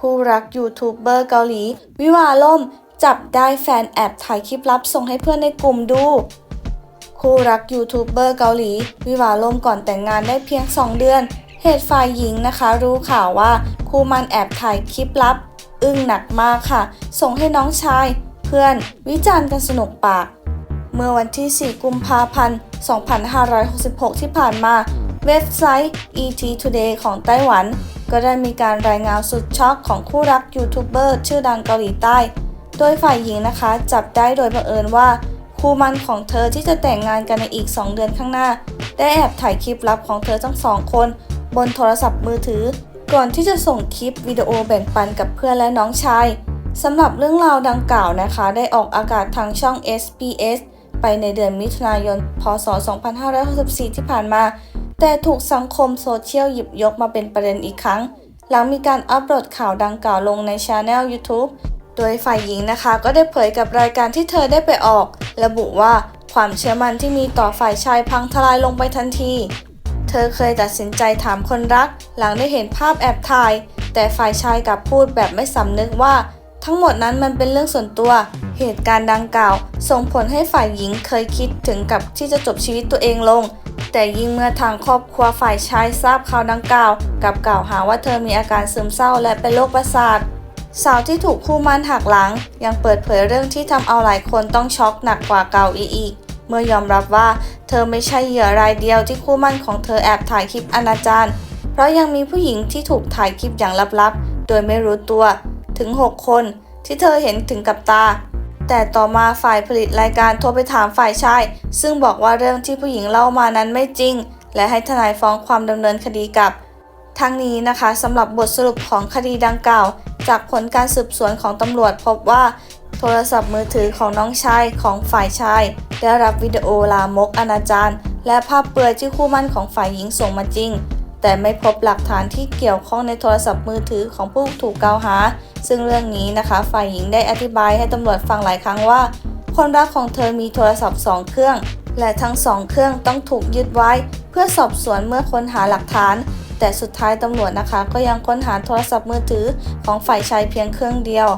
คู่รักยูทูบเบอร์เกาหลี วิวาล่ม จับได้แฟนแอบถ่ายคลิปลับส่งให้เพื่อนในกลุ่มดู คู่รักยูทูบเบอร์เกาหลี วิวาล่มก่อนแต่งงานได้เพียง 2 เดือน เหตุฝ่ายหญิงนะคะ รู้ข่าวว่าคู่มันแอบถ่ายคลิปลับ อึ้งหนักมากค่ะ ส่งให้น้องชาย เพื่อนวิจารณ์กันสนุกปาก เมื่อวันที่ 4 กุมภาพันธ์ 2566 ที่ผ่านมา เว็บไซต์ ET Today ของไต้หวัน ก็ได้มีการรายงานสุดช็อกของคู่รักยูทูบเบอร์ชื่อดังเกาหลีใต้ โดยฝ่ายหญิงนะคะ จับได้โดยบังเอิญว่าคู่มันของเธอที่จะแต่งงานกันในอีก 2 เดือนข้างหน้า ได้แอบถ่ายคลิปลับของเธอทั้งสองคน บนโทรศัพท์มือถือ ก่อนที่จะส่งคลิปวิดีโอแบ่งปันกับเพื่อนและน้องชายสำหรับเรื่องราวดังกล่าวนะคะ ได้ออกอากาศทางช่อง SBS ไปในเดือนมิถุนายน พศ 2564 ที่ผ่านมา แต่ถูกสังคมโซเชียลหยิบยกมาเป็นประเด็นอีกครั้ง หลังมีการอัปโหลดข่าวดังกล่าวลงในช anel YouTube โดยฝ่ายหญิงนะคะก็ได้เผยกับรายการที่เธอได้ไปออก ระบุว่าความเชื่อมั่นที่มีต่อฝ่ายชายพังทลายลงไปทันที เธอเคยตัดสินใจถามคนรัก หลังได้เห็นภาพแอบถ่าย แต่ฝ่ายชายกลับพูดแบบไม่สำนึกว่า ทั้งหมดนั้นมันเป็นเรื่องส่วนตัว เหตุการณ์ดังกล่าว ส่งผลให้ฝ่ายหญิงเคยคิดถึงกับที่จะจบชีวิตตัวเองลง แต่ยิ่งเมื่อทางครอบครัวฝ่ายชายทราบข่าวดังกล่าวกับกล่าวหาว่าเธอมีอาการซึมเศร้าและเป็นโรคประสาทสาวที่ถูกคู่มั่นหักหลัง ยังเปิดเผยเรื่องที่ทำเอาหลายคนต้องช็อกหนักกว่าเก่าอีก เมื่อยอมรับว่า เธอไม่ใช่เหยื่อรายเดียวที่คู่มั่นของเธอแอบถ่ายคลิปอนาจารเพราะยังมีผู้หญิงที่ถูกถ่ายคลิปอย่างลับๆ โดยไม่รู้ตัว ถึง 6 คนที่เธอเห็นถึงกับตา แต่ต่อมาฝ่ายผลิตรายการโทรไปถามฝ่ายชาย ซึ่งบอกว่าเรื่องที่ผู้หญิงเล่ามานั้นไม่จริง และให้ทนายฟ้องความดำเนินคดีกับ ทั้งนี้นะคะสำหรับบทสรุปของคดีดังกล่าว จากผลการสืบสวนของตำรวจพบว่า โทรศัพท์มือถือของน้องชายของฝ่ายชาย ได้รับวิดีโอลามกอนาจารและภาพเปลือยที่คู่มั่นของฝ่ายหญิงส่งมาจริง แต่ไม่พบหลักฐานที่เกี่ยวข้องในโทรศัพท์มือถือของผู้ถูกกล่าวหา ซึ่งเรื่องนี้นะคะ ฝ่ายหญิงได้อธิบายให้ตำรวจฟังหลายครั้งว่า คนรักของเธอมีโทรศัพท์สองเครื่อง และทั้งสองเครื่องต้องถูกยึดไว้ เพื่อสอบสวนเมื่อค้นหาหลักฐาน แต่สุดท้ายตำรวจนะคะ ก็ยังค้นหาโทรศัพท์มือถือของฝ่ายชายเพียงเครื่องเดียว